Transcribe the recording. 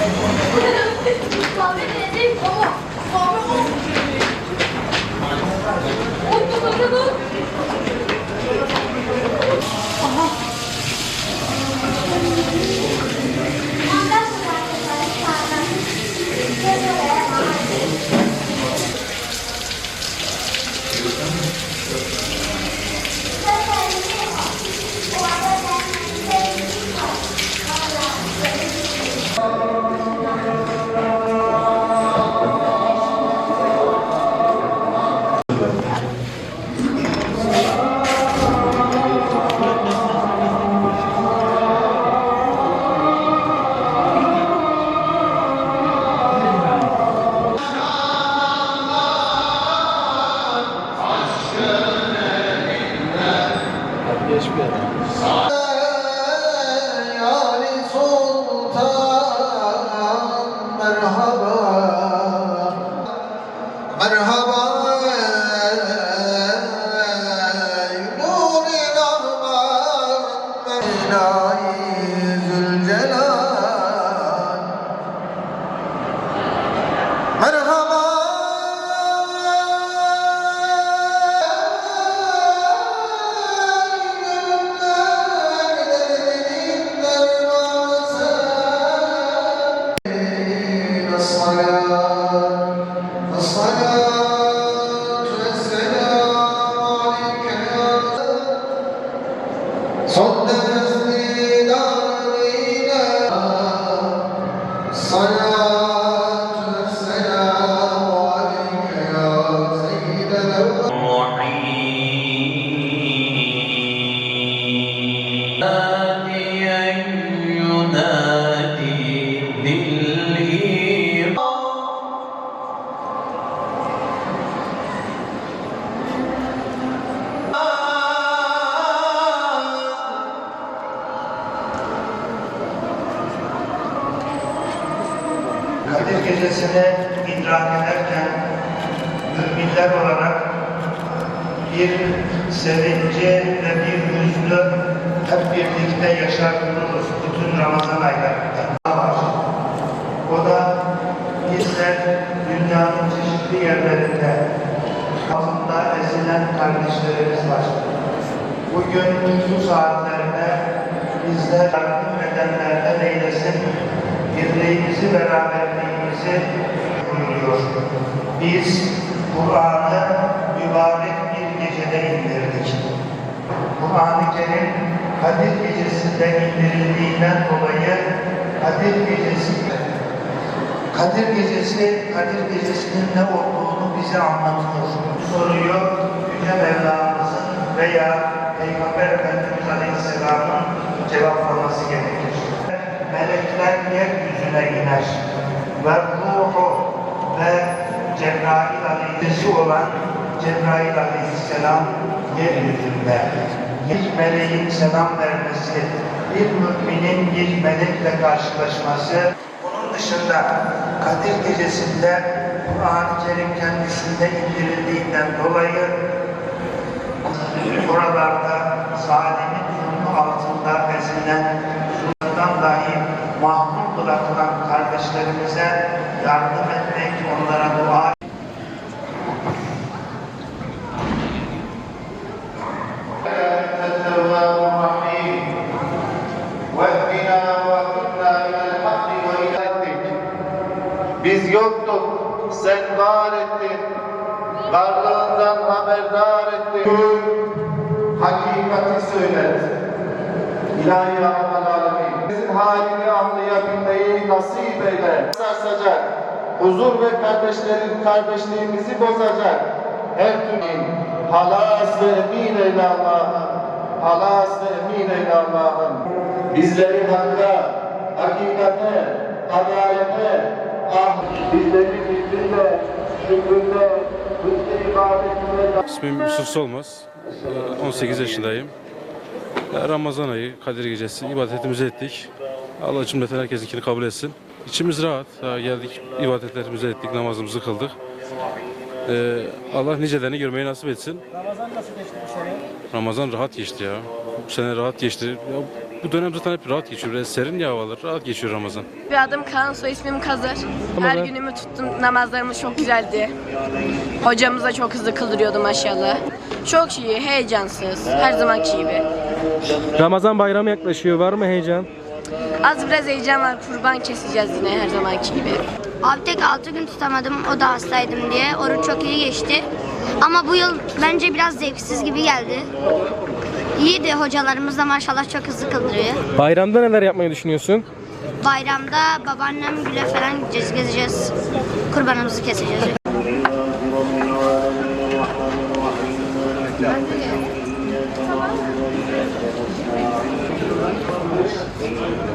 Thank you. consagra Kadir Gecesi'ni idrak ederken müminler olarak bir sevinci ve bir hüznü hep birlikte yaşardığımız bütün Ramazan aylarında var. O da bizler dünyanın çeşitli yerlerinde altında ezilen kardeşlerimiz var. Bugün bu saatlerde bizler yardım edenlerden eylesin, birliğimizi, beraberliğimizi buyuruyor. Biz Kur'an'ı mübarek bir gecede indirdik. Kur'an-ı Kerim Kadir Gecesi'nde indirildiğinden dolayı Kadir Gecesi Kadir Gecesi, Kadir Gecesi'nin ne olduğunu bize anlatıyor. Bu soruyu Yüce Mevlamızın veya Peygamber Efendimiz Aleyhisselam'ın yeryüzüne iner. Ve ruhu ve Cebrail Aleyhisselam olan Cebrail Aleyhisselam yeryüzünde. Bir meleğin selam vermesi, bir müminin bir melekle karşılaşması, bunun dışında Kadir Gecesi'nde Kur'an-ı Kerim kendisinde indirildiğinden dolayı buralarda zalimin zulmü altında ezilen, zulmünden dahi bırakılan kardeşlerimize yardım etmek, onlara dua Biz yoktuk, sen var ettin, varlığından haberdar ettin. Hakikati söyler. İlahi Rahman Alemin. Bizim halimiz nasip eyle. Sarsacak. Huzur ve kardeşlerin kardeşliğimizi bozacak. Her türlü halas ve emin eyle Allah'ım. Halas ve emin eyle Allah'ım. Bizleri hakka, hakikate, adalete, ah, bizleri birbirine, şükründe, hüsnü ibadetine, İsmim Yusuf Solmaz. Ee, 18 yaşındayım. Ya Ramazan ayı, Kadir Gecesi ibadetimizi ettik. Allah cümleten herkesinkini kabul etsin. İçimiz rahat. Ha, geldik, ibadetlerimizi ettik, namazımızı kıldık. Ee, Allah nicelerini görmeyi nasip etsin. Ramazan nasıl geçti bu sene? Ramazan rahat geçti ya. Bu sene rahat geçti. Ya, bu dönem zaten hep rahat geçiyor. Biraz serin ya havalar. Rahat geçiyor Ramazan. Bir adım Kaan, soy ismim Kazır. Her günümü tuttum, namazlarımız çok güzeldi. Hocamız da çok hızlı kıldırıyordu maşallah. Çok iyi, heyecansız, her zamanki gibi. Ramazan bayramı yaklaşıyor. Var mı heyecan? Az biraz heyecan var. Kurban keseceğiz yine her zamanki gibi. Abi tek 6 gün tutamadım. O da hastaydım diye. Oruç çok iyi geçti. Ama bu yıl bence biraz zevksiz gibi geldi. İyiydi hocalarımız da maşallah çok hızlı kıldırıyor. Bayramda neler yapmayı düşünüyorsun? Bayramda babaannem güle falan gideceğiz, gezeceğiz. Kurbanımızı keseceğiz. Allah'ım.